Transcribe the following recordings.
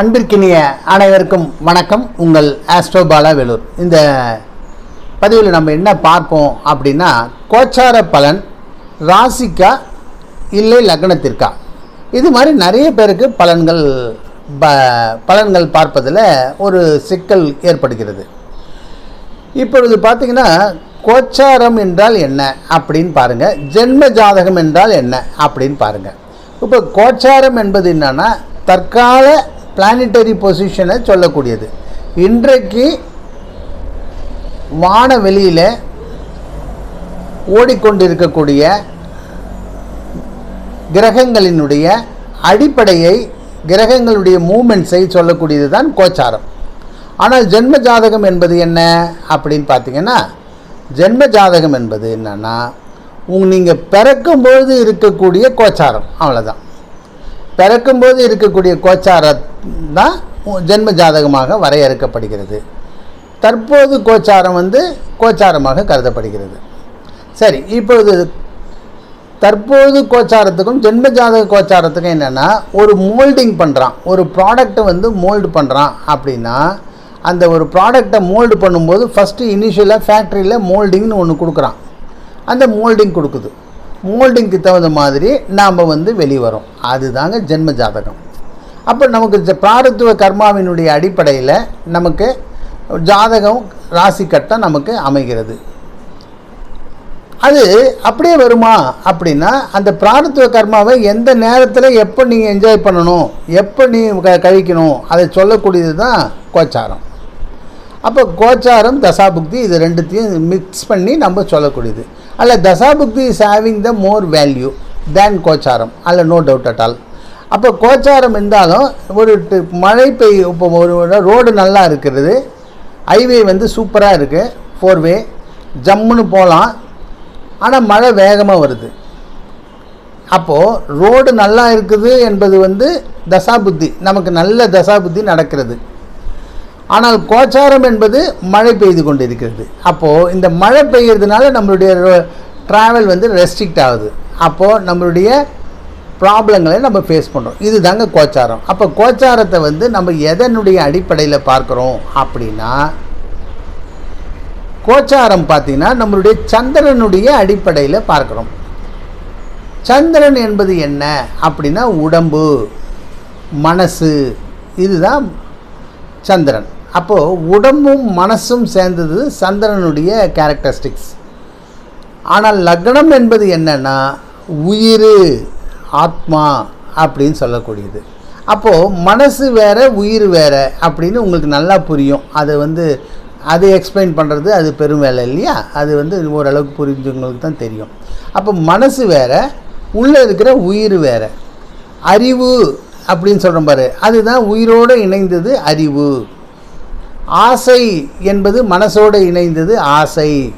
அன்பிற்கினிய அனைவருக்கும் வணக்கம். உங்கள் ஆஸ்ட்ரோபாலா வேலூர். இந்த பதிவில் நம்ம என்ன பார்ப்போம் அப்படின்னா கோச்சார பலன் ராசிக்கா இல்லை லக்னத்திற்கா? இது மாதிரி நிறைய பேருக்கு பலன்கள் ப பலன்கள் பார்ப்பதில் ஒரு சிக்கல் ஏற்படுகிறது. இப்பொழுது பார்த்திங்கன்னா கோச்சாரம் என்றால் என்ன அப்படின்னு பாருங்கள் ஜென்ம ஜாதகம் என்றால் என்ன அப்படின்னு பாருங்கள் இப்போ கோச்சாரம் என்பது என்னென்னா தற்கால பிளானிட்டரி பொசிஷனை சொல்லக்கூடியது. இன்றைக்கு வானவெளியில் ஓடிக்கொண்டிருக்கக்கூடிய கிரகங்களினுடைய அடிப்படையை கிரகங்களுடைய மூமெண்ட்ஸை சொல்லக்கூடியது தான் கோச்சாரம். ஆனால் ஜென்ம ஜாதகம் என்பது என்ன அப்படின்னு பார்த்தீங்கன்னா ஜென்ம ஜாதகம் என்பது என்னன்னா உங்க நீங்கள் பிறக்கும்போது இருக்கக்கூடிய கோச்சாரம். அவ்வளோதான் பிறக்கும்போது இருக்கக்கூடிய கோச்சாரம் தான் ஜென்ம ஜாதகமாக வரையறுக்கப்படுகிறது. தற்போது கோச்சாரம் வந்து கோச்சாரமாக கருதப்படுகிறது. சரி இப்பொழுது தற்போது கோச்சாரத்துக்கும் ஜென்ம ஜாதக கோச்சாரத்துக்கும் என்னென்னா ஒரு மோல்டிங் பண்ணுறான் ஒரு ப்ராடக்ட்டை வந்து மோல்டு பண்ணுறான் அப்படின்னா அந்த ஒரு ப்ராடக்டை மோல்டு பண்ணும்போது ஃபஸ்ட்டு இனிஷியலாக ஃபேக்ட்ரியில் மோல்டிங்னு ஒன்று கொடுக்குறான். அந்த மோல்டிங் கொடுக்குது. மோல்டிங்க்கு தகுந்த மாதிரி நாம் வந்து வெளிவரோம். அதுதாங்க ஜென்ம ஜாதகம். அப்போ நமக்கு இந்த பிராரத்துவ கர்மாவினுடைய அடிப்படையில் நமக்கு ஜாதகம் ராசி கட்டம் நமக்கு அமைகிறது. அது அப்படியே வருமா அப்படின்னா அந்த பிராரத்துவ கர்மாவை எந்த நேரத்தில் எப்போ நீங்கள் என்ஜாய் பண்ணணும் எப்போ நீ க கழிக்கணும் அதை சொல்லக்கூடியது தான் கோச்சாரம். அப்போ கோச்சாரம் தசாபுக்தி இது ரெண்டுத்தையும் மிக்ஸ் பண்ணி நம்ம சொல்லக்கூடியது. அல்ல தசாபுக்தி is having the more value than கோச்சாரம். அல்ல நோ டவுட் அட் ஆல் அப்போ கோச்சாரம் இருந்தாலும் ஒரு மழை பெய் இப்போ ஒரு ரோடு நல்லா இருக்கிறது. ஹைவே வந்து சூப்பராக இருக்குது ஃபோர் வே ஜம்முன்னு போகலாம் ஆனால் மழை வேகமாக வருது. அப்போது ரோடு நல்லா இருக்குது என்பது வந்து தசாபுத்தி. நமக்கு நல்ல தசாபுத்தி நடக்கிறது. ஆனால் கோச்சாரம் என்பது மழை பெய்து கொண்டிருக்கிறது. அப்போது இந்த மழை பெய்யறதுனால நம்மளுடைய ட்ராவல் வந்து ரெஸ்ட்ரிக்ட் ஆகுது. அப்போது நம்மளுடைய ப்ராப்ளங்களை நம்ம ஃபேஸ் பண்ணுறோம் இது தாங்க கோச்சாரம். அப்போ கோச்சாரத்தை வந்து நம்ம எதனுடைய அடிப்படையில் பார்க்குறோம் அப்படின்னா கோச்சாரம் பார்த்தீங்கன்னா நம்மளுடைய சந்திரனுடைய அடிப்படையில் பார்க்குறோம். சந்திரன் என்பது என்ன அப்படின்னா உடம்பு மனசு இதுதான் சந்திரன். அப்போது உடம்பும் மனசும் சேர்ந்தது சந்திரனுடைய கேரக்டரிஸ்டிக்ஸ் ஆனால் லக்னம் என்பது என்னென்னா உயிர். ஆத்மா அப்படின்னு சொல்லக்கூடியது. அப்போது மனசு வேறு உயிர் வேறு அப்படின்னு உங்களுக்கு நல்லா புரியும். அதை வந்து அது எக்ஸ்பிளைன் பண்ணுறது அது பெரும் வேலை இல்லையா? அது வந்து ஓரளவுக்கு புரிஞ்சவங்களுக்கு தான் தெரியும். அப்போ மனசு வேற உள்ளே இருக்கிற உயிர் வேற. அறிவு அப்படின்னு சொல்கிற பாரு. அதுதான் உயிரோடு இணைந்தது அறிவு. ஆசை என்பது மனசோடு இணைந்தது ஆசை.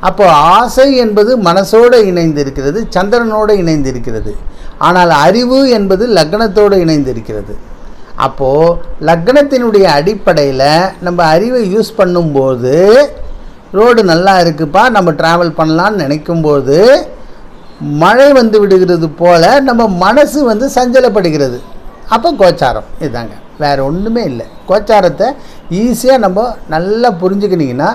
அப்போ ஆசை என்பது மனசோடு இணைந்திருக்கிறது சந்திரனோடு இணைந்திருக்கிறது. ஆனால் அறிவு என்பது லக்னத்தோடு இணைந்திருக்கிறது. அப்போது லக்னத்தினுடைய அடிப்படையில் நம்ம அறிவை யூஸ் பண்ணும்போது ரோடு நல்லா இருக்குப்பா நம்ம ட்ராவல் பண்ணலான்னு நினைக்கும்போது மழை வந்து விடுகிறது போல் நம்ம மனசு வந்து சஞ்சலப்படுகிறது. அப்போ கோச்சாரம் இதுதாங்க வேறு ஒன்றுமே இல்லை. கோச்சாரத்தை ஈஸியாக நம்ம நல்லா புரிஞ்சுக்கினீங்கன்னா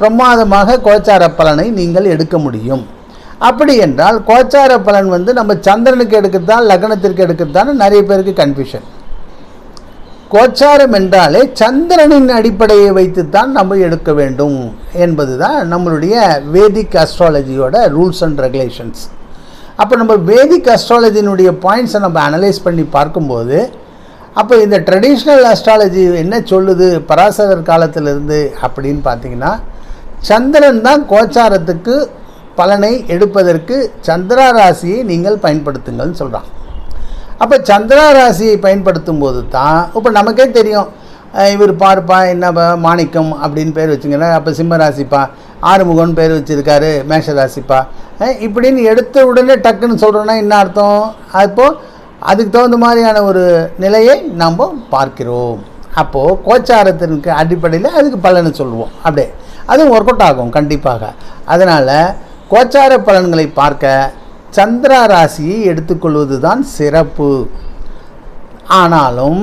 பிரமாதமாக கோச்சார பலனை நீங்கள் எடுக்க முடியும். அப்படி என்றால் கோச்சார பலன் வந்து நம்ம சந்திரனுக்கு எடுக்கிறதான் லக்னத்திற்கு எடுக்கிறதான்னு நிறைய பேருக்கு கன்ஃபியூஷன் கோச்சாரம் என்றாலே சந்திரனின் அடிப்படையை வைத்துத்தான் நம்ம எடுக்க வேண்டும் என்பது தான் நம்மளுடைய வேதிக் அஸ்ட்ராலஜியோட ரூல்ஸ் அண்ட் ரெகுலேஷன்ஸ் அப்போ நம்ம வேதிக் அஸ்ட்ராலஜினுடைய பாயிண்ட்ஸை நம்ம அனலைஸ் பண்ணி பார்க்கும்போது அப்போ இந்த ட்ரெடிஷ்னல் அஸ்ட்ராலஜி என்ன சொல்லுது பராசரர் காலத்திலிருந்து அப்படின்னு பார்த்தீங்கன்னா சந்திரன் தான் கோச்சாரத்துக்கு பலனை எடுப்பதற்கு சந்திரா ராசியை நீங்கள் பயன்படுத்துங்கள்னு சொல்கிறான் அப்போ சந்திரா ராசியை பயன்படுத்தும் போது தான் இப்போ நமக்கே தெரியும் இவர் பார்ப்பா என்ன மாணிக்கம் அப்படின்னு பேர் வச்சுங்கன்னா அப்போ சிம்ம ராசிப்பா ஆறுமுகம்னு பேர் வச்சுருக்காரு மேஷ ராசிப்பா இப்படின்னு எடுத்த உடனே டக்குன்னு சொல்கிறோன்னா என்ன அர்த்தம்? அப்போது அதுக்கு தகுந்த மாதிரியான ஒரு நிலையை நாம் பார்க்கிறோம். அப்போது கோச்சாரத்திற்கு அடிப்படையில் அதுக்கு பலனை சொல்லுவோம். அப்படியே அதுவும் ஒர்க் அவுட் ஆகும் கண்டிப்பாக. அதனால் கோச்சார பலன்களை பார்க்க சந்திரா ராசியை எடுத்துக்கொள்வது தான் சிறப்பு. ஆனாலும்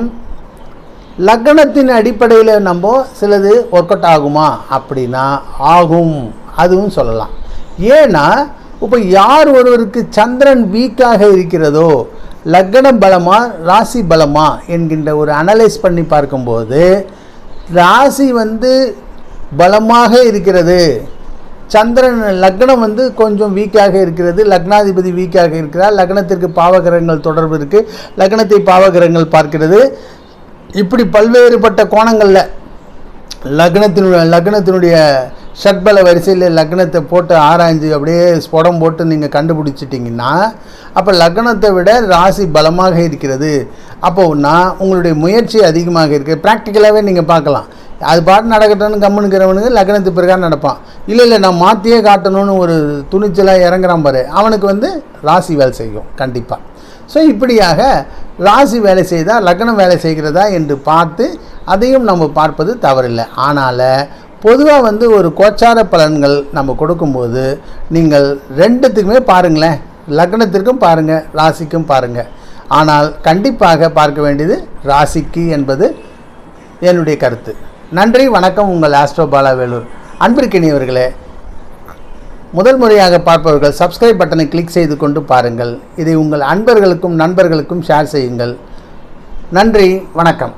லக்னத்தின் அடிப்படையில் நம்ம சிலது ஒர்க் அவுட் ஆகுமா? அப்படின்னா ஆகும். அதுவும் சொல்லலாம். ஏன்னா இப்போ யார் ஒருவருக்கு சந்திரன் வீக்காக இருக்கிறதோ லக்ன பலமா ராசி பலமா என்கின்ற ஒரு அனலைஸ் பண்ணி பார்க்கும்போது ராசி வந்து பலமாக இருக்கிறது. சந்திரன் லக்னம் வந்து கொஞ்சம் வீக்காக இருக்கிறது. லக்னாதிபதி வீக்காக இருக்கிறார். லக்னத்திற்கு பாவகிரகங்கள் தொடர்பு இருக்குது லக்னத்தை பாவகிரகங்கள் பார்க்கிறது. இப்படி பல்வேறுபட்ட கோணங்களில் லக்னத்தினுடைய லக்னத்தினுடைய ஷட்பல வரிசையில் லக்னத்தை போட்டு ஆராய்ஞ்சு அப்படியே ஸ்புடம் போட்டு நீங்கள் கண்டுபிடிச்சிட்டிங்கன்னா அப்போ லக்னத்தை விட ராசி பலமாக இருக்கிறது. அப்போன்னா உங்களுடைய முயற்சி அதிகமாக இருக்குது ப்ராக்டிக்கலாகவே நீங்கள் பார்க்கலாம். அது பாட்டு நடக்கட்டும்னு கம்முனுக்கிறவனுக்கு லக்னத்து பிறகாரம் நடப்பான். இல்லை இல்லை நான் மாற்றியே காட்டணும்னு ஒரு துணிச்சலாக இறங்குறான் பாரு. அவனுக்கு வந்து ராசி வேலை செய்யும் கண்டிப்பாக ஸோ இப்படியாக ராசி வேலை செய்தால் லக்னம் வேலை செய்கிறதா என்று பார்த்து அதையும் நம்ம பார்ப்பது தவறில்லை. ஆனால் பொதுவாக வந்து ஒரு கோச்சார பலன்கள் நம்ம கொடுக்கும்போது நீங்கள் ரெண்டுத்துக்குமே பாருங்களேன். லக்னத்திற்கும் பாருங்கள் ராசிக்கும் பாருங்கள் ஆனால் கண்டிப்பாக பார்க்க வேண்டியது ராசிக்கு என்பது என்னுடைய கருத்து. நன்றி வணக்கம் உங்கள் ஆஸ்ட்ரோ பாலாவேலூர். அன்பிற்கினியவர்களே முதல் முறையாக பார்ப்பவர்கள் சப்ஸ்கிரைப் பட்டனை கிளிக் செய்து கொண்டு பாருங்கள். இதை உங்கள் அன்பர்களுக்கும் நண்பர்களுக்கும் ஷேர் செய்யுங்கள். நன்றி வணக்கம்.